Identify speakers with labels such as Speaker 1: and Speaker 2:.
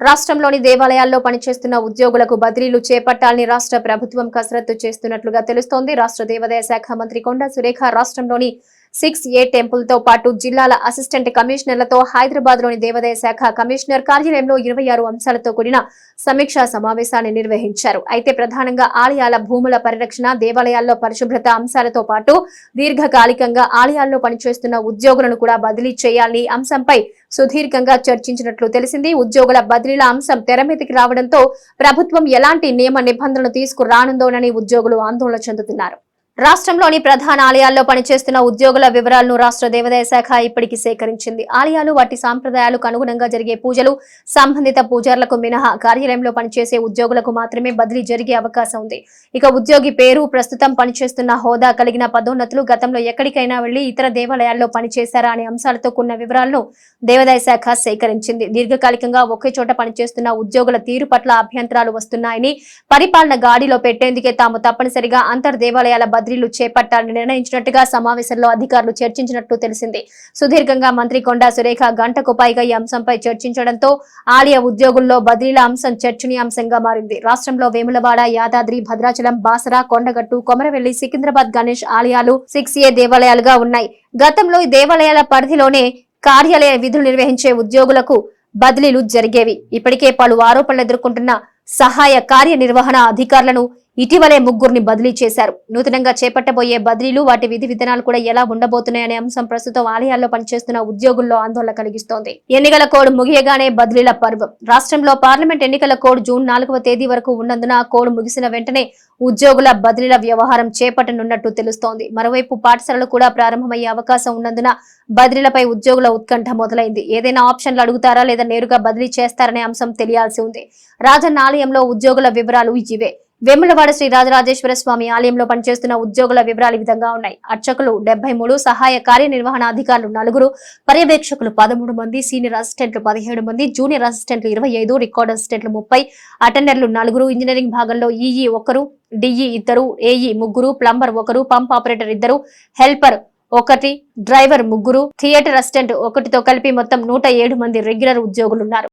Speaker 1: రాష్ట్రంలోని దేవాలయాల్లో పనిచేస్తున్న ఉద్యోగులకు బదిలీలు చేపట్టాలని రాష్ట్ర ప్రభుత్వం కసరత్తు చేస్తున్నట్లుగా తెలుస్తోంది. రాష్ట్ర దేవాదాయ శాఖ మంత్రి కొండా సురేఖ రాష్ట్రంలోని సిక్స్ ఏ టెంపుల్తో పాటు జిల్లాల అసిస్టెంట్ కమిషనర్లతో హైదరాబాద్లోని దేవాదాయ శాఖ కమిషనర్ కార్యాలయంలో ఇరవై ఆరు అంశాలతో కూడిన సమీక్షా సమావేశాన్ని నిర్వహించారు. అయితే ప్రధానంగా ఆలయాల భూముల పరిరక్షణ దేవాలయాల్లో పరిశుభ్రత అంశాలతో పాటు దీర్ఘకాలికంగా ఆలయాల్లో పనిచేస్తున్న ఉద్యోగులను కూడా బదిలీ చేయాలని అంశంపై సుదీర్ఘంగా చర్చించినట్లు తెలిసింది. ఉద్యోగుల బదిలీల అంశం తెరమీదికి రావడంతో ప్రభుత్వం ఎలాంటి నియమ నిబంధనలు తీసుకురానుందోనని ఉద్యోగులు ఆందోళన చెందుతున్నారు. రాష్ట్రంలోని ప్రధాన ఆలయాల్లో పనిచేస్తున్న ఉద్యోగుల వివరాలను రాష్ట్ర దేవాదాయ శాఖ ఇప్పటికి సేకరించింది. ఆలయాలు వాటి సాంప్రదాయాలకు అనుగుణంగా జరిగే పూజలు సంబంధిత పూజారులకు మినహా కార్యాలయంలో పనిచేసే ఉద్యోగులకు మాత్రమే బదిలీ జరిగే అవకాశం ఉంది. ఇక ఉద్యోగి పేరు ప్రస్తుతం పనిచేస్తున్న హోదా కలిగిన పదోన్నతులు గతంలో ఎక్కడికైనా వెళ్ళి ఇతర దేవాలయాల్లో పనిచేశారా అనే అంశాలతో కూడిన వివరాలను దేవాదాయ శాఖ సేకరించింది. దీర్ఘకాలికంగా ఒకే చోట పనిచేస్తున్న ఉద్యోగుల తీరు పట్ల అభ్యంతరాలు వస్తున్నాయని పరిపాలన గాడిలో పెట్టేందుకే తాము తప్పనిసరిగా అంతర్ దేవాలయాల బదిలీలు చేపట్టాలని నిర్ణయించినట్టుగా సమావేశంలో అధికారులు చర్చించినట్లు తెలిసింది. సుదీర్ఘంగా మంత్రి కొండా సురేఖ గంటకు పైగా ఈ అంశంపై చర్చించడంతో ఆలయ ఉద్యోగుల్లో బదిలీల అంశం చర్చనీయాంశంగా మారింది. రాష్ట్రంలో వేములవాడ యాదాద్రి భద్రాచలం బాసరా కొండగట్టు కొమరవెల్లి సికింద్రాబాద్ గణేష్ ఆలయాలు సిక్స్ ఏ దేవాలయాలుగా ఉన్నాయి. గతంలో ఈ దేవాలయాల పరిధిలోనే కార్యాలయ విధులు నిర్వహించే ఉద్యోగులకు బదిలీలు జరిగేవి. ఇప్పటికే పలు ఆరోపణలు ఎదుర్కొంటున్న సహాయ కార్యనిర్వహణ అధికారులను ఇటీవలే ముగ్గురిని బదిలీ చేశారు. నూతనంగా చేపట్టబోయే బదిలీలు వాటి విధి విధానాలు కూడా ఎలా ఉండబోతున్నాయనే అంశం ప్రస్తుతం ఆలయాల్లో పనిచేస్తున్న ఉద్యోగుల్లో ఆందోళన కలిగిస్తోంది. ఎన్నికల కోడ్ ముగియగానే బదిలీల పర్వం. రాష్ట్రంలో పార్లమెంట్ ఎన్నికల కోడ్ జూన్ నాలుగవ తేదీ వరకు ఉన్నందున కోడ్ ముగిసిన వెంటనే ఉద్యోగుల బదిలీల వ్యవహారం చేపట్టనున్నట్టు తెలుస్తోంది. మరోవైపు పాఠశాలలు కూడా ప్రారంభమయ్యే అవకాశం ఉన్నందున బదిలీలపై ఉద్యోగుల ఉత్కంఠ మొదలైంది. ఏదైనా ఆప్షన్లు అడుగుతారా లేదా నేరుగా బదిలీ చేస్తారనే అంశం తెలియాల్సి ఉంది. రాజన్న ఆలయంలో ఉద్యోగుల వివరాలు ఇవే. వేములవాడ శ్రీ రాజరాజేశ్వర స్వామి ఆలయంలో పనిచేస్తున్న ఉద్యోగుల వివరాలు ఈ విధంగా ఉన్నాయి. అర్చకులు డెబ్బై మూడు సహాయ కార్యనిర్వహణాధికారులు నలుగురు పర్యవేక్షకులు పదమూడు మంది సీనియర్ అసిస్టెంట్లు పదిహేడు మంది జూనియర్ అసిస్టెంట్లు ఇరవై ఐదు రికార్డ్ అసిస్టెంట్లు ముప్పై అటెండర్లు నలుగురు ఇంజనీరింగ్ భాగంలో ఈఈ ఒకరు డిఈ ఇద్దరు ఏఈ ముగ్గురు ప్లంబర్ ఒకరు పంప్ ఆపరేటర్ ఇద్దరు హెల్పర్ ఒకటి డ్రైవర్ ముగ్గురు థియేటర్ అసిస్టెంట్ ఒకటితో కలిపి మొత్తం నూట మంది రెగ్యులర్ ఉద్యోగులున్నారు